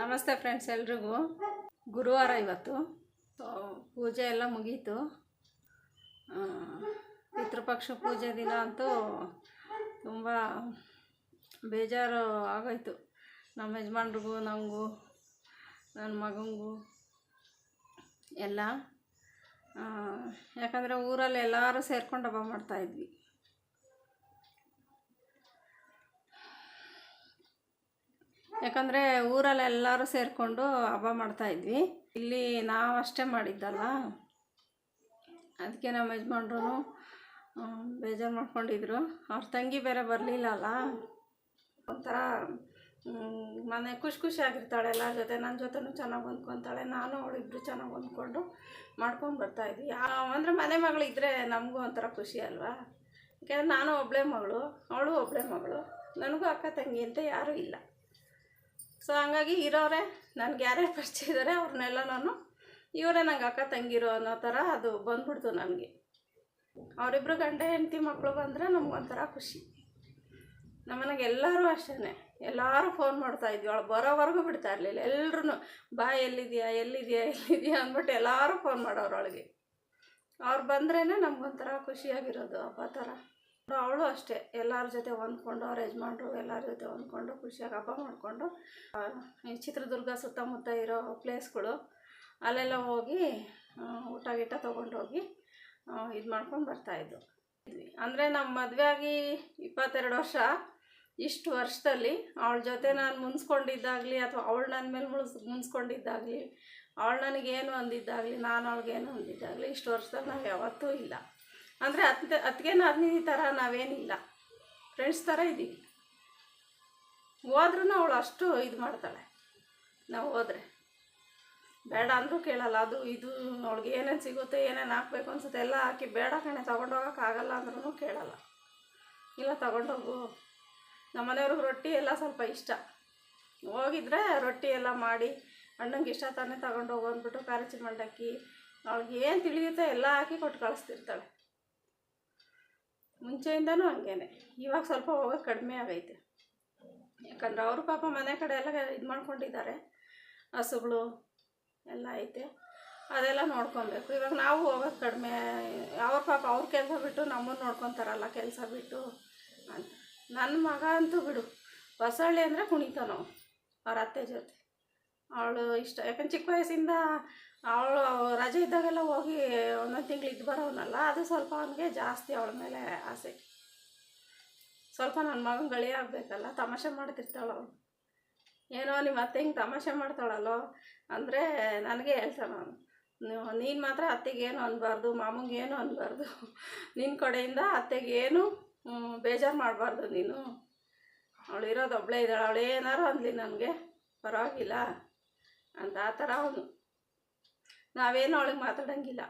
ನಮಸ್ತೆ ಫ್ರೆಂಡ್ಸ್ ಎಲ್ರಿಗೂ. ಗುರುವಾರ ಇವತ್ತು. ಪೂಜೆ ಎಲ್ಲ ಮುಗೀತು. ಪಿತೃಪಕ್ಷ ಪೂಜೆ ದಿನ ಅಂತೂ ತುಂಬ ಬೇಜಾರು ಆಗೋಯ್ತು. ನಮ್ಮ ಯಜಮಾನ್ರಿಗೂ, ನಮಗೂ ನನ್ನ ಮಗನಿಗೂ ಎಲ್ಲ. ಯಾಕಂದರೆ ಊರಲ್ಲಿ ಎಲ್ಲರೂ ಸೇರ್ಕೊಂಡು ಹಬ್ಬ ಮಾಡ್ತಾಯಿದ್ವಿ ಯಾಕಂದರೆ ಊರಲ್ಲಿ ಎಲ್ಲರೂ ಸೇರಿಕೊಂಡು ಹಬ್ಬ ಮಾಡ್ತಾಯಿದ್ವಿ ಇಲ್ಲಿ ನಾವು ಅಷ್ಟೇ ಮಾಡಿದ್ದಲ್ಲ ಅದಕ್ಕೆ ನಮ್ಮ ಯಜಮಾನ್ರು ಬೇಜಾರು ಮಾಡ್ಕೊಂಡಿದ್ರು. ಅವ್ರ ತಂಗಿ ಬೇರೆ ಬರಲಿಲ್ಲ ಅಲ್ಲ ಒಂಥರ ಮನೆ ಖುಷಿ ಖುಷಿಯಾಗಿರ್ತಾಳೆ ಎಲ್ಲರ ಜೊತೆ. ನನ್ನ ಜೊತೆನೂ ಚೆನ್ನಾಗಿ ಹೊಂದ್ಕೊತಾಳೆ. ನಾನು ಅವಳಿಬ್ರು ಚೆನ್ನಾಗಿ ಹೊಂದ್ಕೊಂಡು ಮಾಡ್ಕೊಂಡು ಬರ್ತಾಯಿದ್ವಿ ಅಂದರೆ ಮನೆ ಮಗಳು ಇದ್ದರೆ ನಮಗೂ ಒಂಥರ ಖುಷಿ ಅಲ್ವಾ? ಯಾಕೆಂದರೆ ನಾನು ಒಬ್ಬಳೇ ಮಗಳು, ಅವಳು ಒಬ್ಬಳೇ ಮಗಳು. ನನಗೂ ಅಕ್ಕ ತಂಗಿ ಅಂತ ಯಾರೂ ಇಲ್ಲ. ಸೊ ಹಂಗಾಗಿ ಇರೋರೆ ನನಗೆ ಯಾರೇ ಪರಿಚಯ ಅವ್ರನ್ನೆಲ್ಲ ನಾನು, ಇವರೇ ನಂಗೆ ಅಕ್ಕ ತಂಗಿರೋ ಅನ್ನೋ ಥರ ಅದು ಬಂದ್ಬಿಡ್ತು ನನಗೆ. ಅವರಿಬ್ಬರು ಗಂಡ ಹೆಂಡತಿ ಮಕ್ಕಳು ಬಂದರೆ ನಮಗೊಂಥರ ಖುಷಿ. ನಮ್ಮನೆಗೆ ಎಲ್ಲರೂ ಅಷ್ಟೇ ಎಲ್ಲರೂ ಫೋನ್ ಮಾಡ್ತಾ ಇದ್ವಿ. ಅವಳು ಬರೋವರೆಗೂ ಬಿಡ್ತಾ ಇರಲಿಲ್ಲ. ಎಲ್ಲರೂ ಬಾ ಎಲ್ಲಿದೆಯಾ ಎಲ್ಲಿದೆಯಾ ಎಲ್ಲಿದೆಯಾ ಅಂದ್ಬಿಟ್ಟು ಎಲ್ಲರೂ ಫೋನ್ ಮಾಡೋರು ಅವಳಿಗೆ. ಅವ್ರು ಬಂದ್ರೇ ನಮಗೊಂಥರ ಖುಷಿಯಾಗಿರೋದು ಹಬ್ಬ ಥರ. ಅವಳು ಅಷ್ಟೇ. ಎಲ್ಲರ ಜೊತೆ ಹೊಂದ್ಕೊಂಡು, ಅವ್ರ ಯಜಮಾನ್ರು ಎಲ್ಲರ ಜೊತೆ ಹೊಂದ್ಕೊಂಡು, ಖುಷಿಯಾಗಿ ಹಬ್ಬ ಮಾಡಿಕೊಂಡು ಚಿತ್ರದುರ್ಗ ಸುತ್ತಮುತ್ತ ಇರೋ ಪ್ಲೇಸ್ಗಳು ಅಲ್ಲೆಲ್ಲ ಹೋಗಿ ಊಟ ಗೀಟ ತೊಗೊಂಡೋಗಿ ಇದು ಮಾಡ್ಕೊಂಡು ಬರ್ತಾಯಿದ್ದು ಅಂದರೆ ನಮ್ಮ ಮದುವೆ ಆಗಿ ಇಪ್ಪತ್ತೆರಡು ವರ್ಷ, ಇಷ್ಟು ವರ್ಷದಲ್ಲಿ ಅವಳ ಜೊತೆ ನಾನು ಮುನ್ಸ್ಕೊಂಡಿದ್ದಾಗಲಿ ಅಥವಾ ಅವಳು ನನ್ನ ಮೇಲೆ ಮುಳ್ಸ್, ಮುನ್ಸ್ಕೊಂಡಿದ್ದಾಗಲಿ, ಅವಳು ನನಗೇನು ಅಂದಿದ್ದಾಗಲಿ ನಾನು ಅವಳಿಗೇನು ಅಂದಿದ್ದಾಗಲಿ ಇಷ್ಟು ವರ್ಷದಲ್ಲಿ ನಾವು ಯಾವತ್ತೂ ಇಲ್ಲ. ಅಂದರೆ ಅತ್ತ ಅತ್ತಿಗೆ ನಾದಿನಿ ಥರ ನಾವೇನಿಲ್ಲ. ಫ್ರೆಂಡ್ಸ್ ಥರ ಇದ್ದೀವಿ ಹೋದ್ರೂ ಅವಳು ಅಷ್ಟು ಇದು ಮಾಡ್ತಾಳೆ. ನಾವು ಹೋದರೆ. ಬೇಡ ಅಂದರೂ ಕೇಳಲ್ಲ, ಅದು ಇದು ಅವಳಿಗೆ ಏನೇನು ಸಿಗುತ್ತೆ, ಏನೇನು ಹಾಕ್ಬೇಕು ಅನ್ಸುತ್ತೆ, ಎಲ್ಲ ಹಾಕಿ ಬೇಡ ಕಣೆ ತೊಗೊಂಡೋಗೋಕ್ಕಾಗಲ್ಲ ಅಂದ್ರೂ ಕೇಳಲ್ಲ. ಇಲ್ಲ, ತಗೊಂಡೋಗು. ನಮ್ಮ ಮನೆಯವ್ರಿಗೆ ರೊಟ್ಟಿ ಎಲ್ಲ ಸ್ವಲ್ಪ ಇಷ್ಟ. ಹೋಗಿದ್ರೆ ರೊಟ್ಟಿ ಎಲ್ಲ ಮಾಡಿ, ಅಣ್ಣಂಗೆ ಇಷ್ಟ ತಾನೇ ತೊಗೊಂಡೋಗು ಅಂದ್ಬಿಟ್ಟು ಖಾರಚಿ ಮಂಡಕ್ಕಿ ಅವಳಿಗೆ ಏನು ತಿಳಿಯುತ್ತೋ ಎಲ್ಲ ಹಾಕಿ ಕೊಟ್ಟು ಕಳಿಸ್ತಿರ್ತಾಳೆ. ಮುಂಚೆಯಿಂದನೂ ಹಂಗೇನೆ. ಇವಾಗ ಸ್ವಲ್ಪ ಹೋಗೋದು ಕಡಿಮೆ ಆಗೈತೆ. ಯಾಕಂದ್ರೆ ಅವರು ಪಾಪ ಮನೆ ಕಡೆ ಎಲ್ಲ ಇದು ಮಾಡ್ಕೊಂಡಿದ್ದಾರೆ. ಹಸುಗಳು ಎಲ್ಲ ಐತೆ. ಅದೆಲ್ಲ ನೋಡ್ಕೊಬೇಕು. ಇವಾಗ ನಾವು ಹೋಗೋದು ಕಡಿಮೆ, ಅವ್ರ ಪಾಪ ಅವ್ರ ಕೆಲಸ ಬಿಟ್ಟು ನಮ್ಮನ್ನು ನೋಡ್ಕೊತಾರಲ್ಲ ಕೆಲಸ ಬಿಟ್ಟು ಅಂತ. ನನ್ನ ಮಗ ಅಂತೂ ಬಿಡು. ಬಸವಳ್ಳಿ ಅಂದರೆ ಕುಣಿತಾನೋ ಅವ್ರ ಅತ್ತೆ ಜೊತೆ. ಅವಳು ಇಷ್ಟ. ಯಾಕಂದ್ರೆ ಚಿಕ್ಕ ವಯಸ್ಸಿಂದ ಅವಳು ರಜೆ ಇದ್ದಾಗೆಲ್ಲ ಹೋಗಿ ಒಂದೊಂದು ತಿಂಗಳು ಇದ್ದು ಬರೋನಲ್ಲ, ಅದು ಸ್ವಲ್ಪ ಅವನಿಗೆ ಜಾಸ್ತಿ ಅವಳ ಮೇಲೆ ಆಸೆ. ಸ್ವಲ್ಪ ನನ್ನ ಮಗನ ಗಳಿ ಆಗಬೇಕಲ್ಲ, ತಮಾಷೆ ಮಾಡ್ತಿರ್ತಾಳೆ? ಏನೋ ನಿಮ್ಮ ಅತ್ತೆ ಹಿಂಗೆ ತಮಾಷೆ ಮಾಡ್ತಾಳಲ್ಲೋ? ಅಂದರೆ ನನಗೆ ಅವನು ನೀನು ಮಾತ್ರ ಅತ್ತೆಗೇನು ಅನ್ನಬಾರ್ದು ಮಾಮಂಗೇನು ಅನ್ನಬಾರ್ದು ನಿನ್ನ ಕಡೆಯಿಂದ ಅತ್ತೆಗೇನು ಬೇಜಾರು ಮಾಡಬಾರ್ದು ನೀನು. ಅವಳು ಇರೋದು ಒಬ್ಬಳೇ ಇದ್ದಾಳೆ ಅವಳು ಏನಾರು ಅಂದ್ಲಿ ನನಗೆ, ಪರವಾಗಿಲ್ಲ. ಅಂತ ಆ ಥರ ಅವನು. ನಾವೇನು ಅವಳಿಗೆ ಮಾತಾಡೋಂಗಿಲ್ಲ.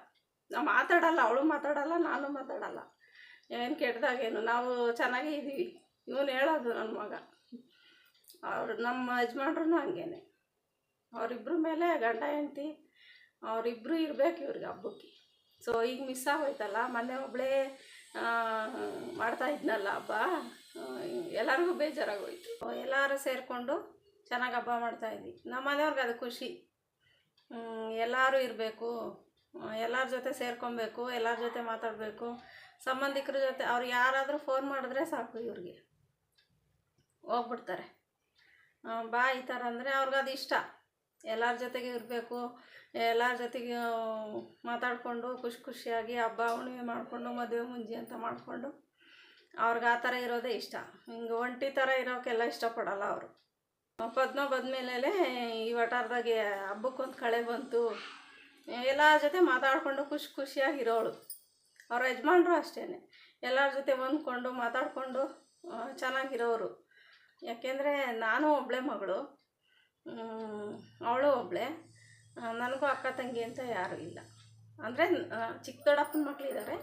ನಾವು ಮಾತಾಡಲ್ಲ, ಅವಳು ಮಾತಾಡಲ್ಲ, ನಾನು ಮಾತಾಡಲ್ಲ. ಏನು ಕೆಟ್ಟದಾಗೇನು. ನಾವು ಚೆನ್ನಾಗೇ ಇದ್ದೀವಿ ಇವನು ಹೇಳೋದು ನನ್ನ ಮಗ. ಅವ್ರು ನಮ್ಮ ಯಜಮಾನ್ರು ಹಂಗೇನೆ. ಅವರಿಬ್ಬರ ಮೇಲೆ ಗಂಡ, ಹೆಂಡತಿ ಅವರಿಬ್ಬರು ಇರಬೇಕು ಇವ್ರಿಗೆ ಹಬ್ಬಕ್ಕೆ. ಸೊ ಈಗ ಮಿಸ್ ಆಗೋಯ್ತಲ್ಲ, ಮೊನ್ನೆ ಒಬ್ಬಳೇ ಮಾಡ್ತಾ ಇದ್ನಲ್ಲ ಹಬ್ಬ ಎಲ್ಲರಿಗೂ ಬೇಜಾರಾಗೋಯ್ತು. ಎಲ್ಲರೂ ಸೇರಿಕೊಂಡು ಚೆನ್ನಾಗಿ ಹಬ್ಬ ಮಾಡ್ತಾಯಿದ್ವಿ ನಮ್ಮ ಮನೆಯವ್ರಿಗೆ ಅದು ಖುಷಿ. ಎಲ್ಲರೂ ಇರಬೇಕು. ಎಲ್ಲರ ಜೊತೆ ಸೇರ್ಕೊಬೇಕು, ಎಲ್ಲರ ಜೊತೆ ಮಾತಾಡಬೇಕು. ಸಂಬಂಧಿಕರ ಜೊತೆ ಅವ್ರು ಯಾರಾದರೂ ಫೋನ್ ಮಾಡಿದ್ರೆ ಸಾಕು ಇವ್ರಿಗೆ. ಹೋಗ್ಬಿಡ್ತಾರೆ. ಬಾ ಈ ಥರ ಅಂದರೆ ಅವ್ರಿಗೆ ಅದು ಇಷ್ಟ. ಎಲ್ಲರ ಜೊತೆಗೆ ಇರಬೇಕು. ಎಲ್ಲರ ಜೊತೆಗೆ ಮಾತಾಡಿಕೊಂಡು ಖುಷಿ ಖುಷಿಯಾಗಿ ಹಬ್ಬ ಹುಣ್ಣಿಮೆ ಮಾಡಿಕೊಂಡು, ಮದುವೆ ಮುಂಜಿ ಅಂತ ಮಾಡಿಕೊಂಡು ಅವ್ರಿಗೆ ಆ ಥರ ಇರೋದೇ ಇಷ್ಟ. ಹಿಂಗೆ ಒಂಟಿ ಥರ ಇರೋಕ್ಕೆಲ್ಲ ಇಷ್ಟಪಡಲ್ಲ ಅವರು. ಪದ್ಮ ಬಂದಮೇಲೆ ಈ ವಟಾರದಾಗೆ ಹಬ್ಬಕ್ಕೊಂದು ಕಳೆ ಬಂತು. ಎಲ್ಲ ಜೊತೆ ಮಾತಾಡಿಕೊಂಡು ಖುಷಿ ಖುಷಿಯಾಗಿ ಇರೋಳು. ಅವ್ರ ಯಜಮಾನ್ರು ಅಷ್ಟೇ ಎಲ್ಲರ ಜೊತೆ ಹೊಂದ್ಕೊಂಡು ಮಾತಾಡಿಕೊಂಡು ಚೆನ್ನಾಗಿರೋರು. ಯಾಕೆಂದರೆ ನಾನು ಒಬ್ಬಳೆ ಮಗಳು. ಅವಳು ಒಬ್ಬಳೆ ನನಗೂ ಅಕ್ಕ ತಂಗಿ ಅಂತ ಯಾರೂ ಇಲ್ಲ. ಅಂದರೆ ಚಿಕ್ಕ ದೊಡ್ಡಪ್ಪನ ಮಕ್ಕಳಿದ್ದಾರೆ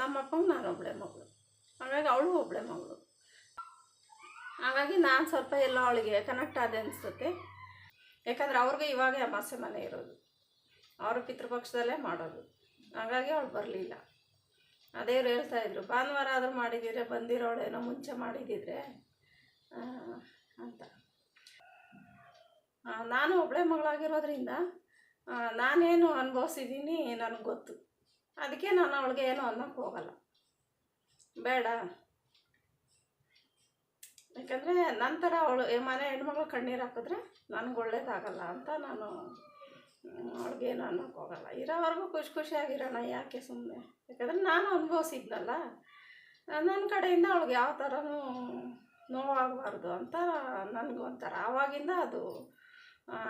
ನಮ್ಮಪ್ಪಂಗೆ ನಾನು ಒಬ್ಬಳೆ ಮಗಳು. ಹಾಗಾಗಿ ಅವಳು ಒಬ್ಬಳೆ ಮಗಳು. ಹಾಗಾಗಿ ನಾನು ಸ್ವಲ್ಪ ಎಲ್ಲ ಅವಳಿಗೆ ಕನೆಕ್ಟ್ ಆದೆ ಅನಿಸುತ್ತೆ. ಯಾಕಂದರೆ ಅವ್ರಿಗೆ ಇವಾಗ ಅಮಾಸೆ ಮನೆ ಇರೋದು. ಅವರು ಪಿತೃಪಕ್ಷದಲ್ಲೇ ಮಾಡೋದು. ಹಾಗಾಗಿ ಅವಳು ಬರಲಿಲ್ಲ. ಅದೇ ಹೇಳ್ತಾಯಿದ್ರು ಭಾನುವಾರ ಆದರೂ ಮಾಡಿದಿದ್ರೆ, ಬಂದಿರೋಳೇನೋ ಮುಂಚೆ ಮಾಡಿದ್ದಿದ್ರೆ ಅಂತ. ನಾನು ಒಬ್ಬಳೆ ಮಗಳಾಗಿರೋದ್ರಿಂದ ನಾನೇನು ಅನುಭವಿಸಿದ್ದೀನಿ ನನಗೆ ಗೊತ್ತು. ಅದಕ್ಕೆ ನಾನು ಅವಳಿಗೆ ಏನು ಅನ್ನೋಕ್ಕೆ ಹೋಗಲ್ಲ. ಬೇಡ. ಯಾಕಂದರೆ ನಂತರ ಅವಳು ಮನೆ ಹೆಣ್ಮಗಳು ಕಣ್ಣೀರು ಹಾಕಿದ್ರೆ ನನಗೆ ಒಳ್ಳೇದಾಗಲ್ಲ ಅಂತ ನಾನು ಅವಳಿಗೇನು ಅನ್ನೋಕ್ಕೆ ಹೋಗಲ್ಲ. ಇರೋವರೆಗೂ ಖುಷಿ ಖುಷಿಯಾಗಿರೋಣ, ಯಾಕೆ ಸುಮ್ಮನೆ ಯಾಕಂದರೆ ನಾನು ಅನುಭವಿಸಿದ್ನಲ್ಲ. ನನ್ನ ಕಡೆಯಿಂದ ಅವಳಿಗೆ ಯಾವ ಥರನೂ ನೋವಾಗಬಾರ್ದು ಅಂತ ನನಗೊಂಥರ ಆವಾಗಿಂದ ಅದು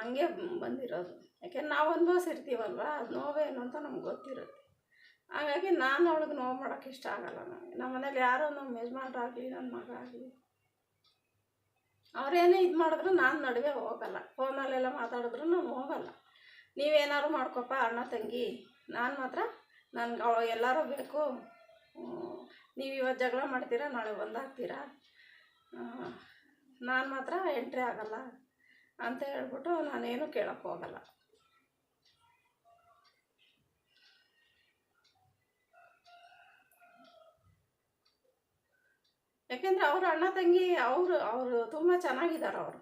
ಹಂಗೆ ಬಂದಿರೋದು. ಯಾಕೆಂದ್ರೆ ನಾವು ಅನುಭವಿಸಿರ್ತೀವಲ್ವ? ಅದು ನೋವೇನು ಅಂತ ನಮ್ಗೆ ಗೊತ್ತಿರುತ್ತೆ. ಹಾಗಾಗಿ ನಾನು ಅವಳಿಗೆ ನೋವು ಮಾಡೋಕ್ಕೆ ಇಷ್ಟ ಆಗಲ್ಲ ನಮ್ಮ ಮನೇಲಿ ಯಾರೋ ನಮ್ಮ ಯಜಮಾನ್ರಾಗಲಿ ನನ್ನ ಮಗ ಆಗಲಿ. ಅವ್ರೇನೇ ಇದು ಮಾಡಿದ್ರು ನಾನು ನಡುವೆ ಹೋಗಲ್ಲ. ಫೋನಲ್ಲೆಲ್ಲ ಮಾತಾಡಿದ್ರು ನಾನು ಹೋಗಲ್ಲ. ನೀವೇನಾದ್ರು ಮಾಡ್ಕೊಪ್ಪ ಅಣ್ಣ, ತಂಗಿ, ನಾನು ಮಾತ್ರ ನನ್ಗೆ ಅವಳು ಎಲ್ಲರೂ ಬೇಕು. ನೀವು ಇವತ್ತು ಜಗಳ ಮಾಡ್ತೀರಾ, ನಾಳೆ ಒಂದಾಗ್ತೀರಾ ನಾನು ಮಾತ್ರ ಎಂಟ್ರಿ ಆಗಲ್ಲ ಅಂತ ಹೇಳ್ಬಿಟ್ಟು ನಾನೇನು ಕೇಳೋಕ್ಕೆ ಹೋಗಲ್ಲ. ಯಾಕೆಂದರೆ ಅವ್ರ ಅಣ್ಣ ತಂಗಿ, ಅವರು ಅವರು ತುಂಬ ಚೆನ್ನಾಗಿದ್ದಾರೆ ಅವರು.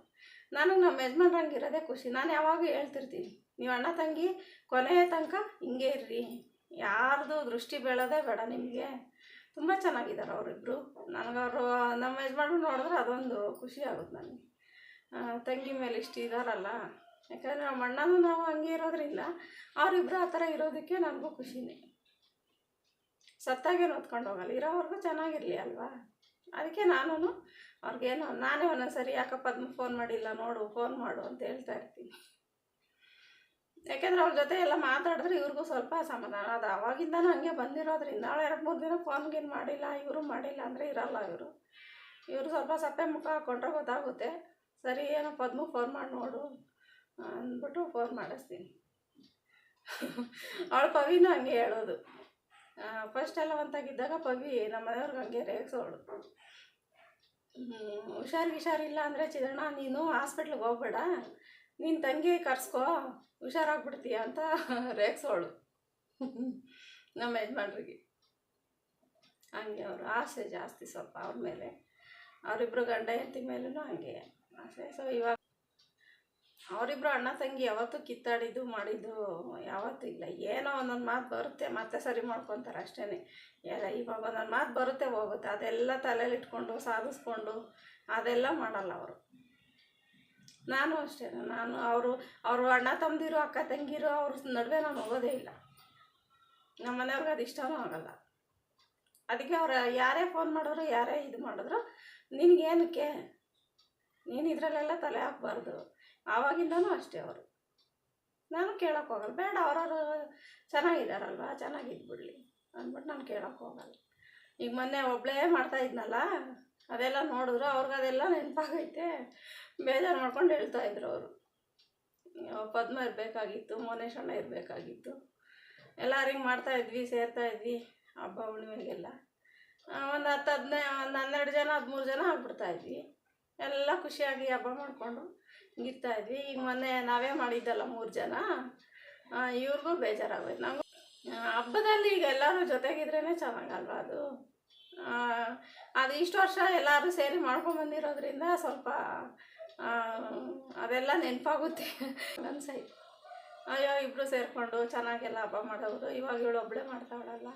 ನನಗೆ ನಮ್ಮ ಯಜಮಾನ್ರಂಗೆ ಇರೋದೇ ಖುಷಿ. ನಾನು ಯಾವಾಗೂ ಹೇಳ್ತಿರ್ತೀನಿ, ನೀವು ಅಣ್ಣ ತಂಗಿ, ಕೊನೆಯ ತನಕ ಹಿಂಗೆ ಇರ್ರಿ. ಯಾರ್ದು ದೃಷ್ಟಿ ಬೀಳೋದೇ ಬೇಡ ನಿಮಗೆ. ತುಂಬ ಚೆನ್ನಾಗಿದ್ದಾರೆ ಅವರಿಬ್ಬರು ನನಗವರು ನಮ್ಮ ಯಜಮಾನ್ರು ನೋಡಿದ್ರೆ ಅದೊಂದು ಖುಷಿ ಆಗುತ್ತೆ ನನಗೆ. ತಂಗಿ ಮೇಲೆ ಇಷ್ಟು ಇದಾರಲ್ಲ. ಯಾಕಂದರೆ ನಮ್ಮ ಅಣ್ಣನೂ ನಾವು ಹಂಗೆ ಇರೋದ್ರಿಂದ ಅವರಿಬ್ಬರು ಆ ಥರ ಇರೋದಕ್ಕೆ ನನಗೂ ಖುಷಿನೇ. ಸತ್ತಾಗೇನು ಹೊತ್ಕೊಂಡು ಹೋಗಲ್ಲ. ಇರೋವರೆಗೂ ಚೆನ್ನಾಗಿರಲಿ ಅಲ್ವಾ? ಅದಕ್ಕೆ ನಾನು ಅವ್ರಿಗೇನು ನಾನೇ ಒಂದೊಂದ್ಸರಿ ಸರಿ ಅದನ್ನ ಫೋನ್ ಮಾಡಿಲ್ಲ, ನೋಡು ಫೋನ್ ಮಾಡು ಅಂತ ಹೇಳ್ತಾ ಇರ್ತೀನಿ. ಯಾಕೆಂದ್ರೆ ಅವ್ರ ಜೊತೆ ಎಲ್ಲ ಮಾತಾಡಿದ್ರೆ ಇವ್ರಿಗೂ ಸ್ವಲ್ಪ ಸಮಾಧಾನ ಅದು ಅವಾಗಿಂದನೂ ಹಂಗೆ ಬಂದಿರೋದ್ರಿಂದ ಅವಳು ಎರಡು ಮೂರು ದಿನ ಫೋನ್ಗೇನು ಮಾಡಿಲ್ಲ, ಇವರು ಮಾಡಿಲ್ಲ ಅಂದರೆ ಇರಲ್ಲ ಇವರು. ಇವರು ಸ್ವಲ್ಪ ಸಪ್ಪೆ ಮುಖ ಹಾಕ್ಕೊಂಡ್ರೆ ಗೊತ್ತಾಗುತ್ತೆ. ಸರಿ, ಏನೋ ಪದ್ಮು ಫೋನ್ ಮಾಡಿ ನೋಡು ಅಂದ್ಬಿಟ್ಟು ಫೋನ್ ಮಾಡಿಸ್ತೀನಿ. ಅವಳು ಪವಿನೂ ಹಂಗೆ ಹೇಳೋದು. ಫಸ್ಟ್ ಎಲ್ಲ ಒಂತಾಗಿದ್ದಾಗ ಪವಿ ನಮ್ಮ ಮನೆಯವ್ರಿಗೆ ಹಂಗೆ ರೇಗಿಸೋಳು ಹುಷಾರು ಹುಷಾರಿಲ್ಲ ಅಂದರೆ ಚಿದಣ್ಣ ನೀನು ಹಾಸ್ಪಿಟ್ಲಿಗೆ ಹೋಗ್ಬೇಡ. ನೀನು ತಂಗಿ ಕರ್ಸ್ಕೋ, ಹುಷಾರಾಗ್ಬಿಡ್ತೀಯ ಅಂತ ರೇಗಿಸೋಳು ನಮ್ಮ ಯಜಮಾನ್ರಿಗೆ. ಹಂಗೆ ಅವರು ಆಸೆ ಜಾಸ್ತಿ ಸ್ವಲ್ಪ ಅವ್ರ ಮೇಲೆ. ಅವರಿಬ್ಬರು ಗಂಡ ಹೆಂಡತಿ ಮೇಲೂ ಹಂಗೆ. ಆಸೆ ಸೊ ಇವಾಗ ಅವರಿಬ್ರು ಅಣ್ಣ ತಂಗಿ ಯಾವತ್ತೂ ಕಿತ್ತಾಡಿದ್ದು ಮಾಡಿದ್ದು ಯಾವತ್ತೂ ಇಲ್ಲ. ಏನೋ ಒಂದೊಂದು ಮಾತು ಬರುತ್ತೆ, ಮತ್ತೆ ಸರಿ ಮಾಡ್ಕೊತಾರೆ ಅಷ್ಟೇ ಎಲ್ಲ ಇವಾಗ ಒಂದೊಂದು ಮಾತು ಬರುತ್ತೆ ಹೋಗುತ್ತೆ. ಅದೆಲ್ಲ ತಲೆಯಲ್ಲಿ ಇಟ್ಕೊಂಡು, ಸಾಧಿಸ್ಕೊಂಡು ಅದೆಲ್ಲ ಮಾಡಲ್ಲ ಅವರು. ನಾನು ಅಷ್ಟೇ ನಾನು ಅವರು ಅವರು ಅಣ್ಣ ತಮ್ಮದಿರು ಅಕ್ಕ ತಂಗಿರು ಅವ್ರ ನಡುವೆ ನಾನು ಹೋಗೋದೇ ಇಲ್ಲ. ನಮ್ಮ ಮನೆಯವ್ರಿಗೆ ಅದು ಇಷ್ಟವೂ ಆಗಲ್ಲ. ಅದಕ್ಕೆ ಅವ್ರು ಯಾರೇ ಫೋನ್ ಮಾಡಿದ್ರು, ಯಾರೇ ಇದು ಮಾಡಿದ್ರು, ನಿನಗೇನಕ್ಕೆ? ನೀನು ಇದರಲ್ಲೆಲ್ಲ ತಲೆ ಹಾಕ್ಬಾರ್ದು. ಆವಾಗಿಂದನೂ ಅಷ್ಟೇ ಅವರು. ನಾನು ಕೇಳೋಕೆ ಹೋಗಲ್ಲ. ಬೇಡ, ಅವ್ರವ್ರು ಚೆನ್ನಾಗಿದ್ದಾರಲ್ವ? ಚೆನ್ನಾಗಿದ್ಬಿಡ್ಲಿ ಅಂದ್ಬಿಟ್ಟು ನಾನು ಕೇಳೋಕೆ ಹೋಗಲ್ಲ. ಈಗ ಮೊನ್ನೆ ಒಬ್ಬಳೇ ಮಾಡ್ತಾ ಇದ್ನಲ್ಲ, ಅದೆಲ್ಲ ನೋಡಿದ್ರು. ಅವ್ರಿಗೆ ಅದೆಲ್ಲ ನೆನಪಾಗೈತೆ. ಬೇಜಾರು ಮಾಡ್ಕೊಂಡು ಹೇಳ್ತಾ ಇದ್ರು ಅವರು. ಪದ್ಮ ಇರಬೇಕಾಗಿತ್ತು, ಮೋನೇಶಣ್ಣ ಇರಬೇಕಾಗಿತ್ತು. ಎಲ್ಲರಿಗೆ ಹಿಂಗೆ ಮಾಡ್ತಾ ಇದ್ವಿ, ಸೇರ್ತಾ ಇದ್ವಿ, ಹಬ್ಬ ಹುಣ್ಣಿಮೆಗೆಲ್ಲ. ಒಂದು ಹತ್ತು ಹದಿನೈದು ಒಂದು ಹನ್ನೆರಡು ಜನ, ಹದಿಮೂರು ಜನ ಆಗ್ಬಿಡ್ತಾ ಇದ್ವಿ. ಎಲ್ಲ ಖುಷಿಯಾಗಿ ಹಬ್ಬ ಮಾಡಿಕೊಂಡು ಇರ್ತಾ ಇದ್ವಿ. ಈಗ ಮೊನ್ನೆ ನಾವೇ ಮಾಡಿದ್ದಲ್ಲ ಮೂರು ಜನ. ಇವ್ರಿಗೂ ಬೇಜಾರಾಗೋಯ್ತು. ನಂಗೂ ಹಬ್ಬದಲ್ಲಿ ಈಗ ಎಲ್ಲರೂ ಜೊತೆಗಿದ್ರೇ ಚೆನ್ನಾಗಲ್ವ ಅದು? ಅದು ಇಷ್ಟು ವರ್ಷ ಎಲ್ಲರೂ ಸೇರಿ ಮಾಡ್ಕೊಂಬಂದಿರೋದ್ರಿಂದ ಸ್ವಲ್ಪ ಅದೆಲ್ಲ ನೆನಪಾಗುತ್ತೆ. ಅನ್ಸೈತೆ ಅಯ್ಯೋ ಇಬ್ಬರು ಸೇರಿಕೊಂಡು ಚೆನ್ನಾಗೆಲ್ಲ ಹಬ್ಬ ಮಾಡೋದು. ಇವಾಗ ಇವಳು ಒಬ್ಬಳೇ ಮಾಡ್ತಾವಳಲ್ಲ.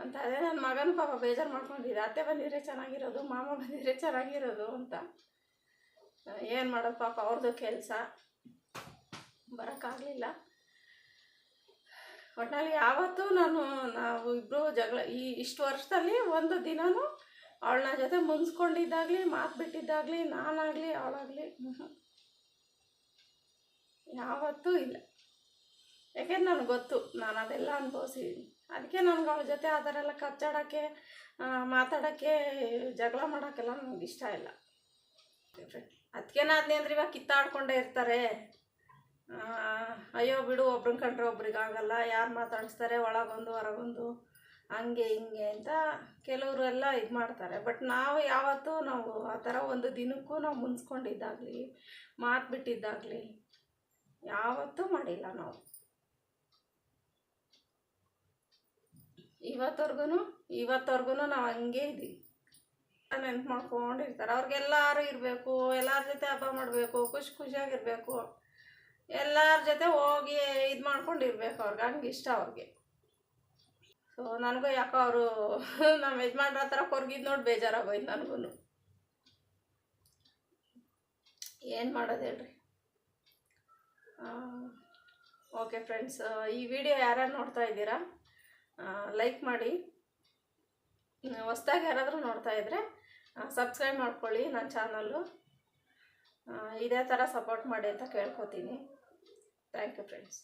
ಅಂತ ಅದೇ ನನ್ನ ಮಗನೂ ಪಾಪ ಬೇಜಾರು ಮಾಡ್ಕೊಂಡಿದ್ದೆ ಅತ್ತೆ ಬಂದಿದ್ರೆ ಚೆನ್ನಾಗಿರೋದು, ಮಾಮ ಬಂದಿದ್ರೆ ಚೆನ್ನಾಗಿರೋದು ಅಂತ. ಏನು ಮಾಡೋದು ಪಾಪ ಅವ್ರದ್ದು ಕೆಲಸ. ಬರೋಕ್ಕಾಗಲಿಲ್ಲ. ಒಟ್ಟಿನಲ್ಲಿ ಯಾವತ್ತೂ ನಾನು, ನಾವು ಇಬ್ಬರು ಜಗಳ, ಈ ಇಷ್ಟು ವರ್ಷದಲ್ಲಿ ಒಂದು ದಿನವೂ ಅವಳನ್ನ ಜೊತೆ ಮುನ್ಸ್ಕೊಂಡಿದ್ದಾಗಲಿ, ಮಾತು ಬಿಟ್ಟಿದ್ದಾಗಲಿ, ನಾನಾಗಲಿ, ಅವಳಾಗಲಿ. ಯಾವತ್ತೂ ಇಲ್ಲ. ಯಾಕೆಂದ್ರೆ ನನಗೆ ಗೊತ್ತು, ನಾನು ಅದೆಲ್ಲ ಅನುಭವಿಸಿದ್ದೀನಿ ಅದಕ್ಕೆ ನನಗೆ ಅವಳ ಜೊತೆ ಆ ಥರ ಎಲ್ಲ ಕಚ್ಚಾಡೋಕ್ಕೆ ಮಾತಾಡೋಕ್ಕೆ ಜಗಳ ಮಾಡೋಕ್ಕೆಲ್ಲ ನನಗೆ ಇಷ್ಟ ಇಲ್ಲ. ಅದಕ್ಕೇನಾದ್ನಿ ಅಂದ್ರೆ ಇವಾಗ ಕಿತ್ತಾಡ್ಕೊಂಡೇ ಇರ್ತಾರೆ. ಅಯ್ಯೋ ಬಿಡು ಒಬ್ರನ್ನ ಕಂಡ್ರೆ ಒಬ್ರಿಗೆ ಆಗಲ್ಲ. ಯಾರು ಮಾತಾಡಿಸ್ತಾರೆ? ಒಳಗೊಂದು, ಹೊರಗೊಂದು, ಹಂಗೆ, ಹಿಂಗೆ ಅಂತ ಕೆಲವರು ಎಲ್ಲ ಇದು ಮಾಡ್ತಾರೆ. ಬಟ್ ನಾವು ಯಾವತ್ತೂ ನಾವು ಆ ಥರ ಒಂದು ದಿನಕ್ಕೂ ನಾವು ಮುನ್ಸ್ಕೊಂಡಿದ್ದಾಗಲಿ, ಮಾತು ಬಿಟ್ಟಿದ್ದಾಗಲಿ, ಯಾವತ್ತೂ ಮಾಡಿಲ್ಲ ನಾವು. ಇವತ್ತವರೆಗೂ ಇವತ್ತವರೆಗೂ ನಾವು ಹಂಗೆ ಇದ್ದೀವಿ ನೆನ್ಪು ಮಾಡ್ಕೊಂಡಿರ್ತಾರೆ. ಅವ್ರಿಗೆಲ್ಲರೂ ಇರಬೇಕು, ಎಲ್ಲರ ಜೊತೆ ಹಬ್ಬ ಮಾಡಬೇಕು, ಖುಷಿ ಖುಷಿಯಾಗಿರಬೇಕು. ಎಲ್ಲರ ಜೊತೆ ಹೋಗಿ ಇದು ಮಾಡ್ಕೊಂಡಿರ್ಬೇಕು ಅವ್ರಿಗೆ, ಹಂಗೆ ಇಷ್ಟ ಅವ್ರಿಗೆ. ಸೊ ನನಗೂ ಯಾಕೋ ಅವರು ನಮ್ಮ ಯಜಮಾನ್ರ ಹತ್ರ ಕೊರ್ಗಿದ್ದು ನೋಡಿ ಬೇಜಾರಾಗೋಯ್ತು ನನಗೂ ಏನು ಮಾಡೋದು ಹೇಳ್ರಿ? ಓಕೆ ಫ್ರೆಂಡ್ಸ್ ಈ ವಿಡಿಯೋ ಯಾರ್ಯಾರು ನೋಡ್ತಾ ಇದ್ದೀರಾ ಲೈಕ್ ಮಾಡಿ. ಹೊಸ್ದಾಗಿ ಯಾರಾದರೂ ನೋಡ್ತಾ ಇದ್ದರೆ ಸಬ್ಸ್ಕ್ರೈಬ್ ಮಾಡ್ಕೊಳ್ಳಿ ನನ್ನ ಚಾನಲ್ಲು ಇದೇ ಥರ ಸಪೋರ್ಟ್ ಮಾಡಿ ಅಂತ ಕೇಳ್ಕೊತೀನಿ. Thank you friends